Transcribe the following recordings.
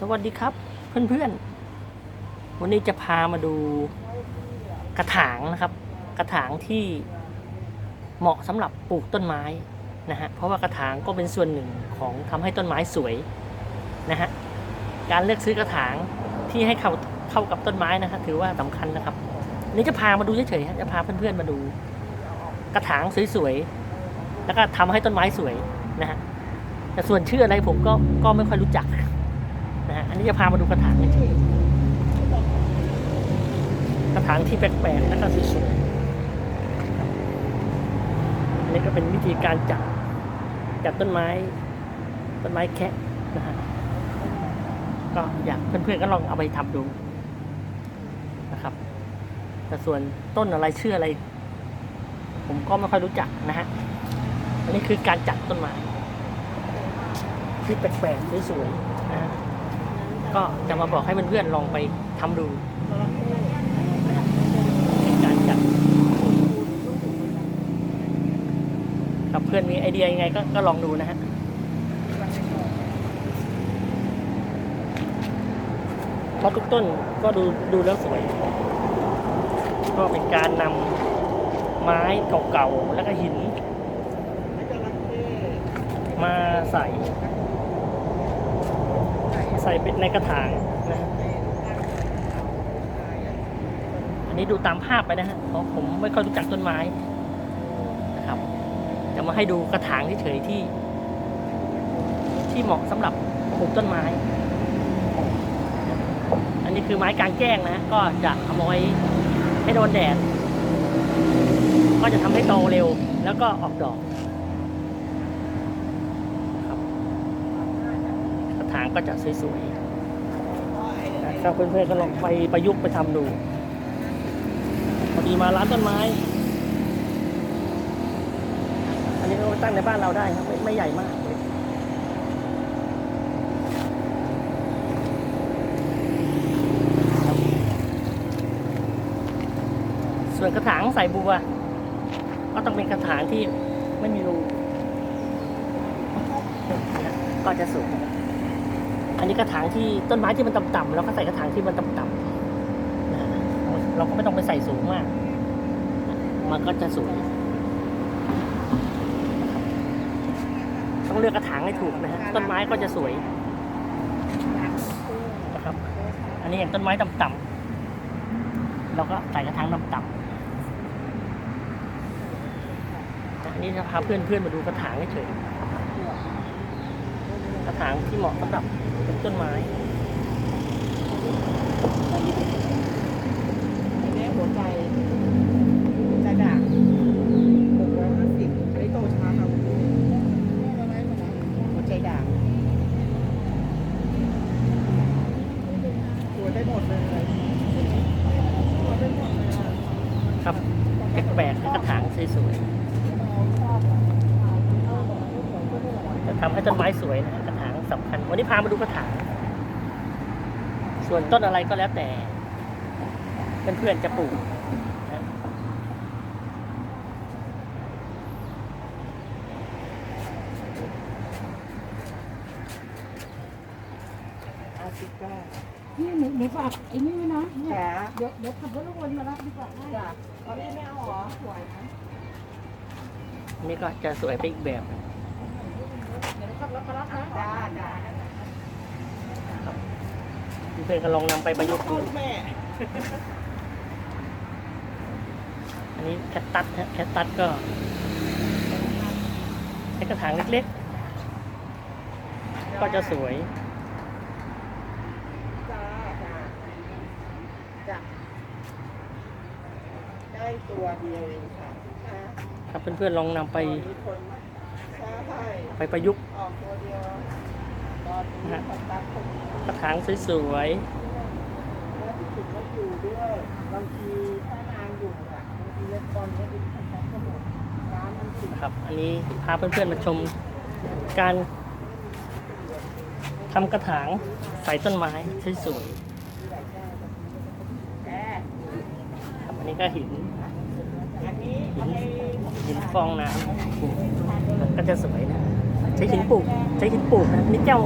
สวัสดีครับเพื่อนๆ วันนี้จะพามาดูกระถางนะครับ กระถางที่เหมาะสำหรับปลูกต้นไม้นะฮะเพราะว่ากระถางก็เป็นส่วนหนึ่งของทำให้ต้นไม้สวยนะฮะการเลือกซื้อกระถางที่ให้เข้าเข้ากับต้นไม้นะครับถือว่าสำคัญนะครับนี่จะพามาดูเฉยๆจะพาเพื่อนๆมาดู กระถางสวยๆแล้วก็ทำให้ต้นไม้สวยนะฮะแต่ส่วนชื่ออะไรผมก็ก็ไม่ค่อยรู้จักันนี้จะพามาดูกระถางเฉยๆกระถางที่แปลกๆแล้วก็สวยๆอันนี้ก็เป็นวิธีการจัดจัดต้นไม้ ต้นไม้แคะนะฮะก็อยากเพื่อนๆก็ลองเอาไปทำดูนะครับ แต่ส่วนต้นอะไรชื่ออะไร ผมก็ไม่ค่อยรู้จักนะฮะอันนี้คือการจัดต้นไม้ที่แปลกๆสวยๆนะฮะ ก็จะมาบอกให้เพื่อนๆลองไปทำดูการจัดครับเพื่อนมีไอเดียยังไงก็ก็ลองดูนะฮะเพราะทุกต้นก็ดูดูแล้วสวย ก็เป็นการนำไม้เก่าๆ แล้วก็หิน มาใส่ ใส่ป็นในกระถางนะอันนี้ดูตามภาพไปนะฮะเพราะผมไม่ค่อยรู้จักต้นไม้นะครับจะมาให้ดูกระถางเฉยๆที่ ที่เหมาะสำหรับปลูกต้นไม้ อันนี้คือไม้กลางแจ้งนะ ก็จะเอาไว้ให้โดนแดด ก็จะทำให้โตเร็วแล้วก็ออกดอกครับ กระถางก็จะสวยๆนะครับเพื่อนๆก็ลองไปประยุกต์ไปทำดู พอดีมาร้านต้นไม้ อันนี้ก็ไว้ตั้งในบ้านเราได้ครับ ไม่ไม่ใหญ่มากเลยส่วนกระถางใส่บัวก็ต้องเป็นกระถางที่ไม่มีรูก็จะสูง อันนี้กระถางที่ต้นไม้ที่มันต่ำๆแล้วก็ใส่กระถางที่มันต่ำๆนะเราก็ไม่ต้องไปใส่สูงมาก มันก็จะสวยต้องเลือกกระถางให้ถูกนะฮะต้นไม้ก็จะสวยนะครับ อันนี้อย่างต้นไม้ต่ำๆเราก็ใส่กระถางต่ำๆอันนี้จะพาเพื่อนๆมาดูกระถางเฉยๆ กระถางที่เหมาะสำหรับปลูกต้นไม้อันนี้หัวใจหัวใจด่างหกร้อยห้าสิบอันนี้โตช้าครับหัวใจด่างหัวได้หมดเลยหัวได้หมดเลยอะครับแปลกๆคือกระถางสวยๆจะทำให้ต้นไม้สวยนะกระถาง สำคัญ วันนี้พามาดูกระถาง ส่วนต้นอะไรก็แล้วแต่เพื่อนๆจะปลูกนะอาซิก้านี่หนูหนูฝากไอ้นี่ไว้นะเนี่ยจ๋าเดี๋ยวเดี๋ยวขับรถรบกวนมารับดีกว่าจ๋าตอนนี้ไม่เอาเหรอสวยนะอันนี่ก็จะสวยไปอีกแบบเดี๋ยวขับรถ มารับนะจ้าจ้าเพื่อนๆก็ลองนำไปประยุกต์พ่อดูลูกแม่ อันนี้แคตตัสฮะแคตตัสก็ใช้กระถางเล็กๆ ก็จะสวยจ้าจ้าจ้าได้ตัวเดียวเองค่ะค่ะครับเพื่อนๆลองนำไปมีคนใช่ ไปประยุกต์กตัวเดียวตอนนี้คนตัดคนนี้กระถางสวยแล้วที่สุดก็อยู่ด้วยบางทีถ้นานอยู่บางทีเล่นตอนนี้เป็นคนตัดก็หมดร้านมันปิดๆนะครับ อันนี้พาเพื่อนๆมาชมการทำกระถางใส่ต้นไม้สวยๆครับอันนี้ก็หินหินฟองน้ำ ก็จะสวยนะ ใช้หินปลูก ใช้หินปลูกนะนี่แก้ว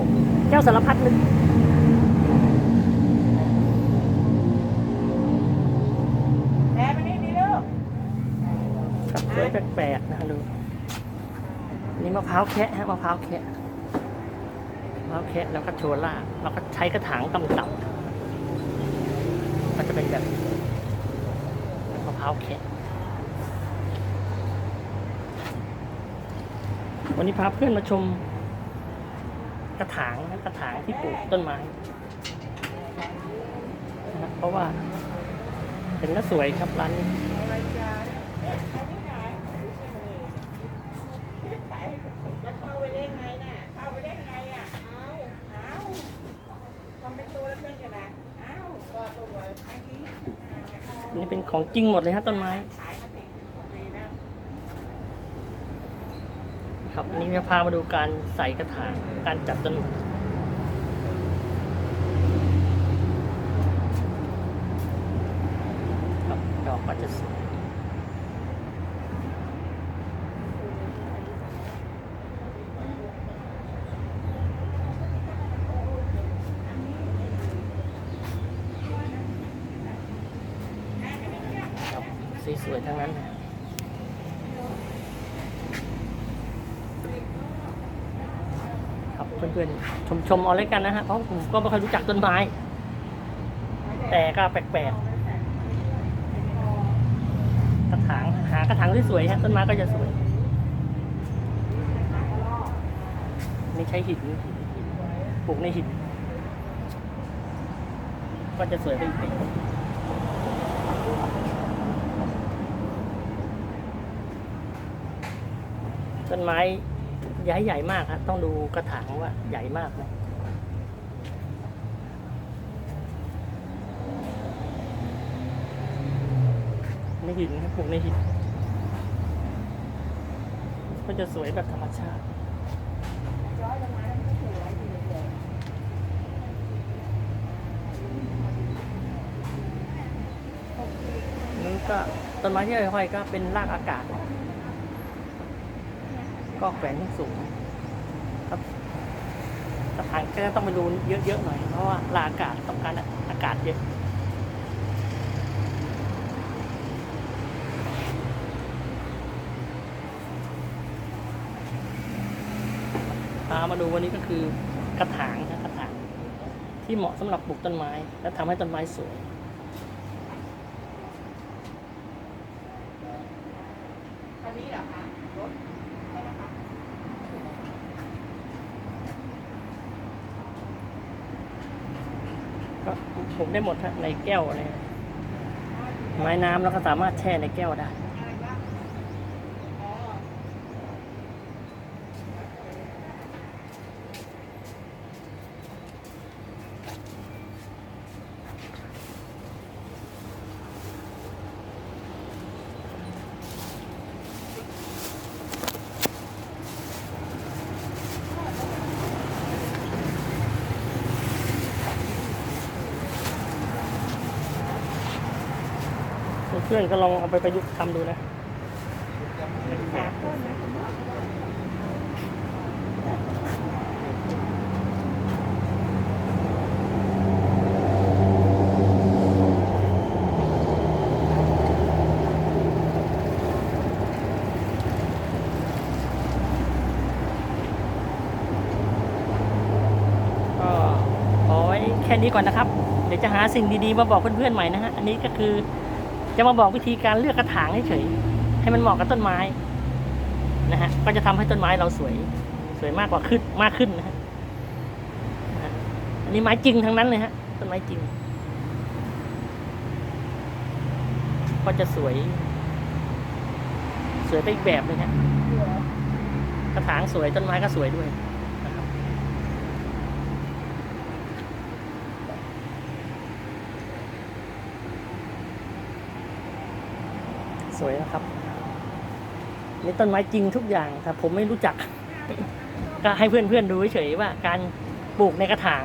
แก้วสารพัดนึงสวยแปลกๆนะลูนี่มะพร้าวแคะฮะมะพร้าวแคะมะพร้าวแคะแล้วก็โชล่าแล้วก็ใช้กระถางต่ำๆก็จะเป็นแบบมะพร้าวแคะ วันนี้พาเพื่อนมาชมกระถางนะกระถางที่ปลูกต้นไม้นะเพราะว่าเห็นแล้วสวยครับร้านนี้นี่เป็นของจริงหมดเลยฮะต้นไม้ ขายมาสิดีนะ ครับอันนี้จะพามาดูการใส่กระถางการจัดต้นไม้ครับดอกก็จะสวยครับสวยๆทั้งนั้นนะ ครับ เพื่อนๆชมชมเอาเลยกันนะฮะเพราะผมก็ไม่ค่อยรู้จักต้นไม้ แต่ก็แปลกๆกระถางหากระถางที่สวยฮะต้นไม้ก็จะสวยนี่ใช้หินปลูกในหินก็จะสวยไปอีกต้นไม้ ใหญ่ใหญ่มากครับต้องดูกระถางว่าใหญ่มากไหมในหินครับปลูกในหิน ก็จะสวยแบบธรรมชาตินี่ก็ต้นไม้ที่ห้อยก็เป็นรากอากาศ ก็แขวนสูงครับกระถางก็ต้องไปดูเยอะๆหน่อย เพราะว่าลาอากาศต้องการอากาศเยอะพามาดูวันนี้ก็คือกระถางนะกระถางที่เหมาะสำหรับปลูกต้นไม้ และทำให้ต้นไม้สวยอันนี้เหรอคะรถใช่ไหมคะ ผมได้หมดในแก้วอะไรไม้น้ำแล้วก็สามารถแช่ในแก้วได้ อะไรบ้างอ๋อ เพื่อนๆก็ลองเอาไปประยุกต์ทำดูนะก็ขอไว้แค่นี้ก่อนนะครับ เดี๋ยวจะหาสิ่งดีๆมาบอกเพื่อนๆใหม่นะฮะ อันนี้ก็คือ จะมาบอกวิธีการเลือกกระถางเฉยให้มันเหมาะกับต้นไม้นะฮะก็จะทำให้ต้นไม้เราสวย สวยมากกว่าขึ้นมากขึ้นนะฮะอันนี้ไม้จริงทั้งนั้นเลยฮะต้นไม้จริง ก็จะสวย สวยไปอีกแบบเลยฮะกระถางสวยต้นไม้ก็สวยด้วยนะครับ สวยนะครับนี่ต้นไม้จริงทุกอย่างแต่ผมไม่รู้จัก ก็ให้เพื่อนๆดูเฉยๆว่า การปลูกในกระถาง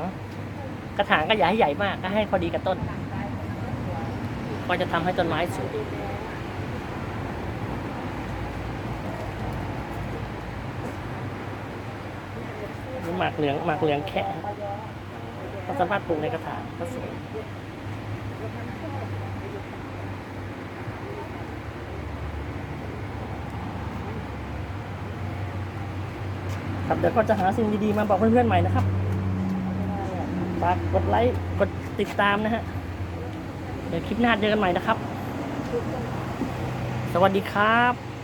กระถางก็อย่าให้ใหญ่มาก ก็ให้พอดีกับต้น ก็จะทำให้ต้นไม้สวยหมากเหลืองหมากเหลืองแค่ก็สามารถปลูกในกระถางก็สวย ครับเดี๋ยวก็จะหาสิ่งดีๆมาบอกเพื่อนๆใหม่นะครับฝากกดไลค์กดติดตามนะฮะเดี๋ยวคลิปหน้าเจอกันใหม่นะครับ สวัสดีครับ